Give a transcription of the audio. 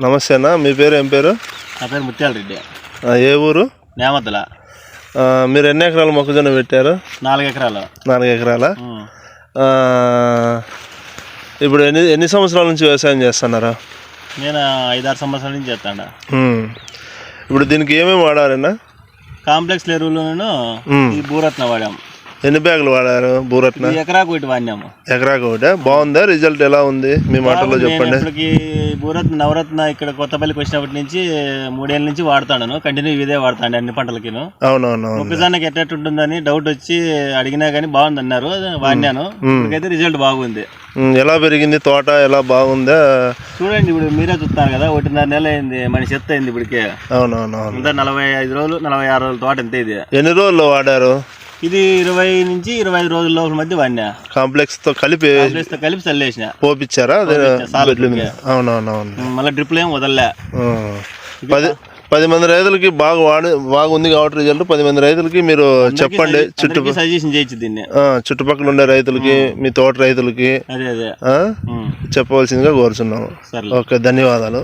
నమస్తే అన్న మీ పేరు ఏం పేరు? నా పేరు ముత్యాల రెడ్డి. ఏ ఊరు? నేమద్దల. ఆ, మీరు ఎన్ని ఎకరాల మొక్కజొన్న పెట్టారు? నాలుగు ఎకరాలు. నాలుగు ఎకరాల. ఇప్పుడు ఎన్ని ఎన్ని సంవత్సరాల నుంచి వ్యవసాయం చేస్తున్నారా? నేను ఐదారు సంవత్సరాల నుంచి చేస్తాను. ఇప్పుడు దీనికి ఏమేమి వాడారన్నా? కాంప్లెక్స్ ఎరువులను భూరత్న వాడాం. ఎన్ని బ్యాగులు వాడారు బూరట్న? ఎకరాకు ఒకటి వాడినాము. ఎకరాకు ఒకటే? బాగుందా? రిజల్ట్ ఎలా ఉంది? మీ మాటల్లో చెప్పండి. భూరత్న నవరత్న ఇక్కడ కొత్తపల్లికి వచ్చినప్పటి నుంచి మూడేళ్ళ నుంచి వాడుతాను కంటిన్యూ ఇదే వాడతాను అన్ని పంటలకి అవునవునవును. మొక్కజొన్నకి ఎట్టట్టు ఉంటుందని డౌట్ వచ్చి అడిగినా కానీ బాగుంది అన్నారు వాడినాను ఇప్పటికైతే రిజల్ట్ బాగుంది. ఎలా పెరిగింది తోట? ఎలా బాగుందా? చూడండి ఇప్పుడు మీరే చూస్తున్నారు కదా ఒకటిన్నర నెల అయింది. మన చెత్త అయింది ఇప్పటికే. అవునవునవును. ఇంకా నలభై ఐదు రోజులు నలభై ఆరు రోజుల తోట ఎంత ఇది. ఎన్ని రోజుల్లో వాడారు? ఇది ఇరవై నుంచి ఇరవై ఐదు రోజుల లోపల మధ్య వాడినా. కాంప్లెక్స్తో కలిపి తో కలిపి చల్లేసిన పోపిచ్చారా అవునవునవును. మళ్ళీ డ్రిప్లు ఏం వదలలే. పది పది మంది రైతులకి బాగా వాడి బాగుంది కాబట్టి రిజల్ట్ పది మంది రైతులకి మీరు చెప్పండి. చుట్టూ సజెషన్ చేయొచ్చు దీన్ని. ఆ, చుట్టుపక్కల ఉండే రైతులకి మీ తోట రైతులకి. చెప్పవలసిందిగా కోరుచున్నాము. ఓకే ధన్యవాదాలు.